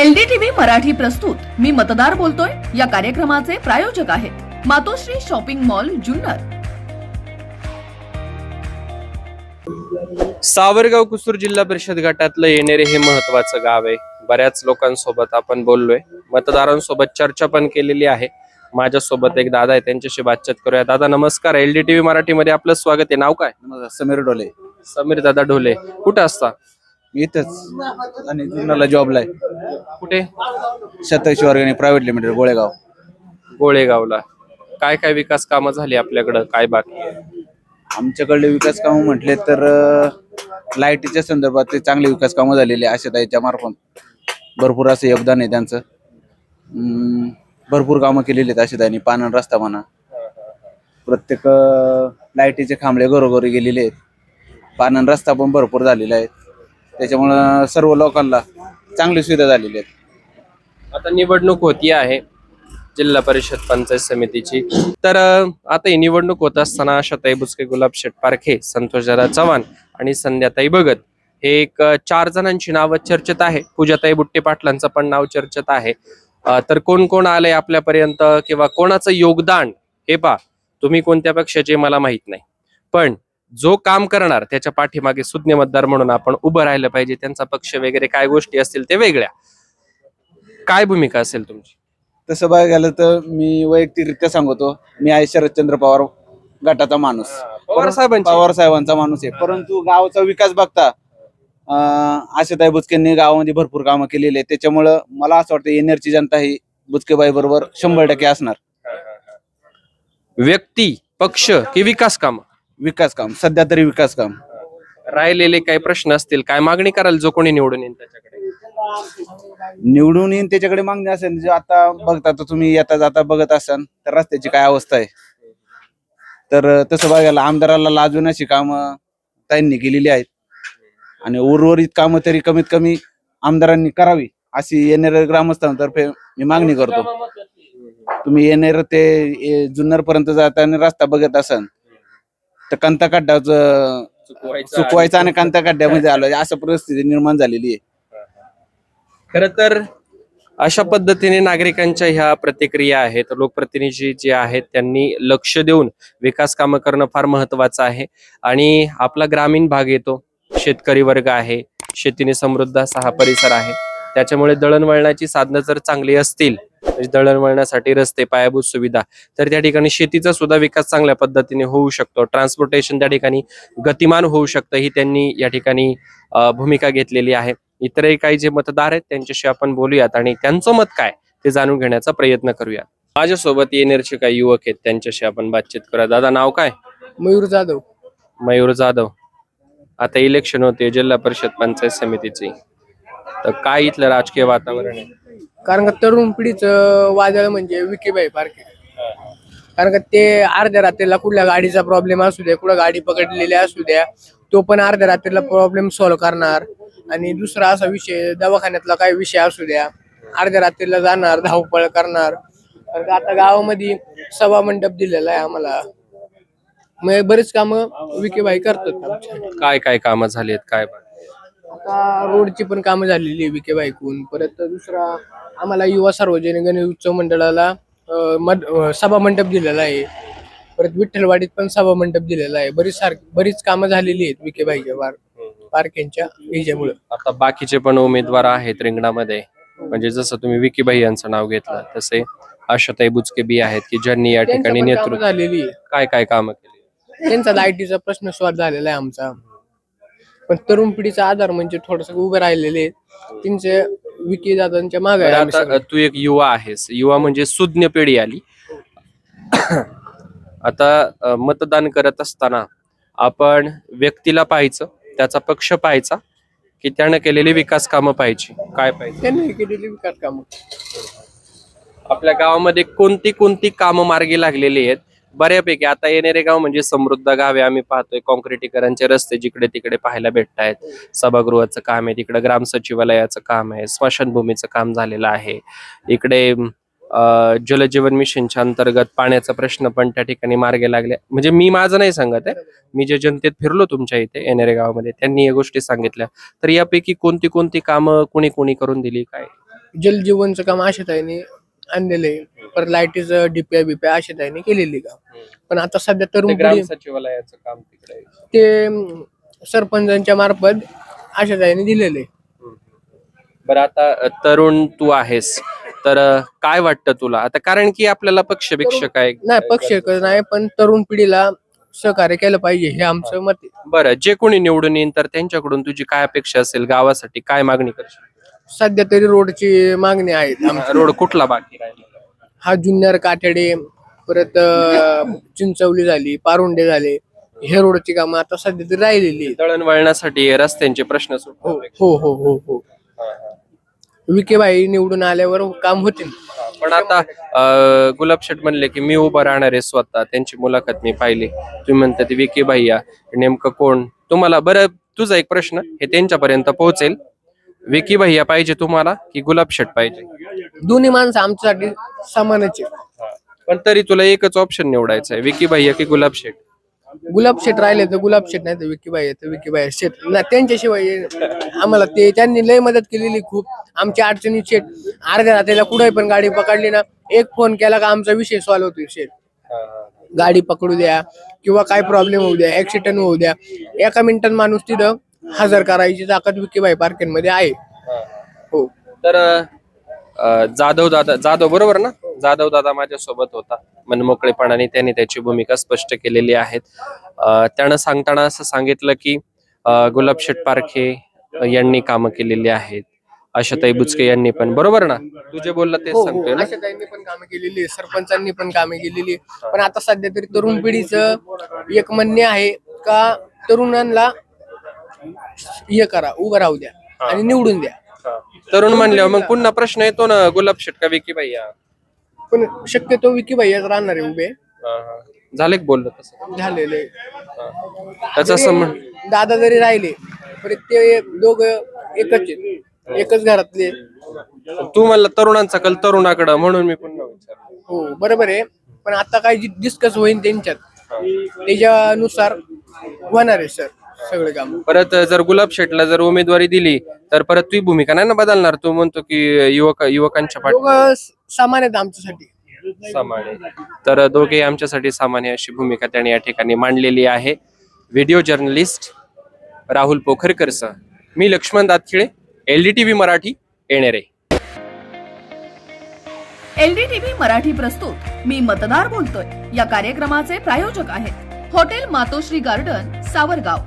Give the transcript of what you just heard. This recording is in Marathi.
एलडीटीव्ही मराठी प्रस्तुत. मी मतदार बोलतोय. या कार्यक्रमाचे प्रायोजक आहेत मातोश्री शॉपिंग मॉल जुन्नर. सावरगाव कुसूर जिल्हा परिषद गटातलं येणेरे हे महत्वाचं गाव आहे. बऱ्याच लोकांसोबत आपण बोललोय. मतदारांसोबत चर्चा पण केलेली आहे. माझ्यासोबत एक दादा आहे. त्यांच्याशी बातचीत करूया. दादा नमस्कार. एलडीटीव्ही मराठीमध्ये आपलं स्वागत आहे. नाव काय? नमस्कार. समीर डोले समीर दादा ढोले. कुठं असता? इथंच. आणि जुन्नरला जॉबला आहे. कुठे? शतकशी वर्गणी प्रायव्हेट लिमिटेड गोळेगाव. गोळेगावला. काय काय विकास कामं झाली आपल्याकडं? काय बाकी आहे? आमच्याकडले विकास कामं म्हटले तर अं, लाईटीच्या संदर्भात ते चांगले विकास कामं झालेले आशाताईच्या मार्फत. भरपूर असं योगदान आहे त्यांचं. अं, भरपूर कामं केलेली आहेत आशाताईंनी पानन रस्ता म्हणा. प्रत्येक अं, लाईटीचे खांबळे घरोघरी गेलेले आहेत. पानन रस्ता पण भरपूर झालेला आहे त्याच्यामुळं सर्व लोकांना चांगली सुविधा झालेली आहे आता निवडणूक होती आहे जिल्हा परिषद पंचायत समितीची. तर आता ही निवडणूक होत असताना आशाताई बुचके गुलाब शेट पारखे संतोषदादा चव्हाण आणि संध्याताई भगत हे एक चार जणांची नावं चर्चेत आहे. पूजाताई बुट्टे पाटलांचं पण नाव चर्चेत आहे. तर कोण कोण आलंय आपल्यापर्यंत किंवा कोणाचं योगदान हे पा तुम्ही कोणत्या पक्षाचे मला माहीत नाही. पण जो काम करणार त्याच्या पाठीमागे सुज्ञ मतदार म्हणून आपण उभं राहिलं पाहिजे. त्यांचा पक्ष वगैरे काय गोष्टी असतील ते वेगळ्या. काय भूमिका असेल तुमची? तसं बघायला गेलं तर मी वैयक्तिकरित्या सांगतो मी आहे शरदचंद्र पवार गटाचा माणूस. पवार साहेबांची. पवार साहेबांचा माणूस आहे. परंतु गावाचा विकास बघता आशाताई बुचकेंनी गावामध्ये भरपूर कामं केलेली आहेत. त्याच्यामुळं मला असं वाटतं येणारची जनता ही बुचकेबाई बरोबर शंभर टक्के असणार. व्यक्ती पक्ष की विकास काम? विकास काम सध्या तरी विकास काम. राहिलेले काही प्रश्न असतील काय मागणी कराल जो कोणी निवडून येईल त्याच्याकडे? निवडून येईन त्याच्याकडे मागणी असेल जे आता बघता तर तुम्ही येता जाता बघत असाल तर रस्त्याची काय अवस्था आहे? तर तसं बघायला आमदाराला लाजून अशी कामं त्यांनी केलेली आहेत. आणि उर्वरित कामं तरी कमीत कमी आमदारांनी करावी अशी येणाऱ्या ग्रामस्थांतर्फे मी मागणी करतो. तुम्ही येणार ते जुन्नर पर्यंत जाताना रस्ता बघत असाल तर कंता खड्डाचं चुकवायचा आणि कंता खड्ड्यामध्ये आलो. असं परिस्थिती निर्माण झालेली आहे. खर तर अशा पद्धतीने नागरिकांच्या ह्या प्रतिक्रिया आहेत. लोकप्रतिनिधी जे आहेत त्यांनी लक्ष देऊन विकास कामं करणं फार महत्वाचं आहे. आणि आपला ग्रामीण भाग येतो. शेतकरी वर्ग आहे. शेतीने समृद्ध असा हा परिसर आहे. त्याच्यामुळे दळणवळणाची साधनं जर चांगली असतील दळणवळणासाठी रस्ते पायाभूत सुविधा. तर त्या ठिकाणी शेतीचा सुद्धा विकास चांगल्या पद्धतीने होऊ शकतो. ट्रान्सपोर्टेशन त्या ठिकाणी गतिमान होऊ शकतं ही त्यांनी या ठिकाणी भूमिका घेतलेली आहे. इतरही काही जे मतदार आहेत त्यांच्याशी आपण बोलूयात आणि त्यांचं मत काय ते जाणून घेण्याचा प्रयत्न करूया माझ्यासोबत येणारचे काही युवक आहेत त्यांच्याशी आपण बातचीत करूया दादा नाव काय? मयूर जाधव. मयूर जाधव. आता इलेक्शन होते जिल्हा परिषद पंचायत समितीची. तर काय इथलं राजकीय वातावरण आहे? कारण का तरुण पिढीचं वादळ म्हणजे विकीबाई पार्के कारण का ते अर्ध्या रात्रीला कुठल्या गाडीचा प्रॉब्लेम असू द्या कुठं गाडी पकडलेली असू द्या तो पण अर्ध्या रात्रीला प्रॉब्लेम सॉल्व्ह करणार. आणि दुसरा असा विषय दवाखान्यातला काही विषय असू द्या अर्ध्या रात्रीला जाणार धावपळ करणार. कारण का आता गावामध्ये सभा मंडप दिलेला आहे आम्हाला. मग बरेच कामं विकीबाई करतात आमच्या. काय काय कामं झाली आहेत? काय? आता रोडची पण कामं झालेली आहे विके बायकून परत दुसरा आम्हाला युवा सार्वजनिक गणेश उत्सव मंडळाला अं, सभा मंडप दिलेला आहे. परत विठ्ठलवाडीत पण सभा मंडप दिलेला आहे. बरीच सार बरीच कामं झालेली आहेत विके बाईच्या पार पार्केंच्या ह्याच्यामुळं. आता बाकीचे पण उमेदवार आहेत रिंगणामध्ये. म्हणजे जसं तुम्ही विकीबाई यांचं नाव घेतलं तसे आशाताई बुचके बी आहेत की ज्यांनी या ठिकाणी नेतृत्व झालेली काय काय कामं केली? त्यांचा लाईटीचा प्रश्न सॉल्व झालेला आहे आमचा. पण तरुण पिढीचा आधार म्हणजे थोडस उभे राहिलेले आहेत. त्यांचे विकी दादांच्या मागे आहे बरं, आम्ही आता सगळे. तू एक युवा आहेस. युवा म्हणजे सुज्ञ पिढी आली. आता अ, मतदान करत असताना आपण व्यक्तीला पाहायचं त्याचा पक्ष पाहायचा की त्यानं केलेली विकास कामं पाहायची. काय पाहिजे? त्यांनी केलेली विकास कामं. आपल्या गावामध्ये कोणती कोणती कामं मार्गी लागलेली आहेत? बऱ्यापैकी आता येणारे गाव म्हणजे समृद्ध गाव आहे. आम्ही पाहतोय कॉन्क्रिटीकरणचे रस्ते जिकडे तिकडे पाहायला भेटत आहेत सभागृहाचं काम आहे तिकडे ग्राम सचिवालयाचं काम आहे स्मशानभूमीचं काम झालेलं आहे. इकडे जलजीवन मिशनच्या अंतर्गत पाण्याचा प्रश्न पण त्या ठिकाणी मार्गे लागले. म्हणजे मी माझं नाही सांगत आहे. मी जे जनतेत फिरलो तुमच्या इथे येणारे गावामध्ये त्यांनी या गोष्टी सांगितल्या. तर यापैकी कोणती कोणती कामं कोणी कोणी करून दिली? काय? जलजीवनचं काम आशाताईने आणलेलं परत लाईटीचं डीपीआय बीपीआय आशाताईने केलेली काम पण आता सध्या तरुण ग्राम पिढी सचिवालयाचं काम तिकडे आहे. ते अं, सरपंचांच्या मार्फत आशाताईने दिलेलं आहे. बरं आता अ, तरुण तू आहेस तर अ, काय वाटतं तुला? आता कारण की आपल्याला पक्ष भिक्षक आहे नाही पक्ष नाही पण तरुण पिढीला सहकार्य केलं पाहिजे हे आमचं मत आहे. बरं जे कोणी निवडून येईन तर त्यांच्याकडून तुझी काय अपेक्षा असेल? गावासाठी काय मागणी करशील? सध्या तरी रोडची मागणी आहेत आमची. रोड कुठला बाकी राहिलेला हा जुन्नर काठेडे परत अं, चिंचवली झाली पारुंडे झाले. हे रोडची कामं आता सध्या तरी राहिलेली आहेत. दळण वळणासाठी रस्त्यांचे प्रश्न हो सुटतात हो हो हो हो. विकेबाई निवडून आल्यावर काम होतील. पण आता अ, गुलाब शेट म्हणले की मी उभं राहणार आहे स्वतः. त्यांची मुलाखत मी पाहिली. तुम्ही म्हणता ते विकी भैया नेमकं कोण? तुम्हाला बरं तुझा एक प्रश्न हे त्यांच्यापर्यंत पोहोचेल. विकी भैया पाहिजे तुम्हाला की गुलाब शेट पाहिजे? दोन्ही माणसं आमच्यासाठी समानच आहे पण तरी तुला एकच ऑप्शन निवडायचं आहे विकी भैया की गुलाब शेट? गुलाब शेट राहिले तर गुलाब शेट नाही तर विकीबाई आहे तर विकीबाई आहे. शेट. ना त्यांच्याशिवाय आम्हाला ते त्यांनी लय मदत केलेली खूप. आमच्या अडचणी शेट. अर्ध्या रात्रीला कुठे पण गाडी पकडली ना एक फोन केला का आमचा विषय सॉल्व्ह होतो शेट. गाडी पकडू द्या किंवा काय प्रॉब्लेम होऊ द्या ऍक्सिडेंट होऊ द्या. एका मिनिटात माणूस तिथं हजर करायची ताकद विकीबाई पार्किंगमध्ये आहे. हो तर अ, जाधव दादा जाधव बरोबर ना? जाधव दादा माझ्या सोबत होता. मनमोकळेपणाने त्यांनी त्याची भूमिका स्पष्ट केलेली आहेत. अ, त्यानं सांगताना असं सांगितलं की अ, गुलाब शेट पारखे यांनी कामं केलेली आहेत. आशाताई बुचके यांनी पण. बरोबर ना? तू जे बोलला तेच हो सांगतोय हो ना? आशाताईंनी पण कामे केलेली आहे, सरपंचांनी पण कामे केलेली आहे. पण आता सध्या तरी तरुण पिढीचं एक म्हणणे आहे का तरुणांना हे करा उभं राहू द्या आणि निवडून द्या. तरुण म्हणल्यावर मग पुन्हा प्रश्न येतो ना गुलाब शेट का विकी भैया? पण शक्यतो विकी भैयाच राहणार आहे उभे. झाले का बोललं तसं? झालेले. त्याचा संबंध दादा जरी राहिले तरी ते दोघ एकच आहेत. एकच घरातले. तू म्हणला तरुणांचा कल तरुणाकडं म्हणून मी पुन्हा विचारलं हो बरोबर आहे. पण आता काय डिस्कस होईल त्यांच्यात त्याच्यानुसार होणार आहे सर सगळे काम. परत जर गुलाब शेटला जर उमेदवारी दिली तर परत तुझी भूमिका नाही ना बदलणार? तू म्हणतो की युवक युवकांच्या पाठी. दोघं समान आहेत आमच्यासाठी. सामान्य तर दोघे आमच्यासाठी सामान्य अशी भूमिका त्यांनी या ठिकाणी मांडलेली आहे. व्हिडिओ जर्नलिस्ट राहुल पोखरकरसह मी लक्ष्मण दातखिळे एलडीटीव्ही मराठी येणेरे. एलडीटीव्ही मराठी प्रस्तुत. मी मतदार बोलतोय. या कार्यक्रमाचे प्रायोजक आहेत. Hotel Matoshri garden Savargaon.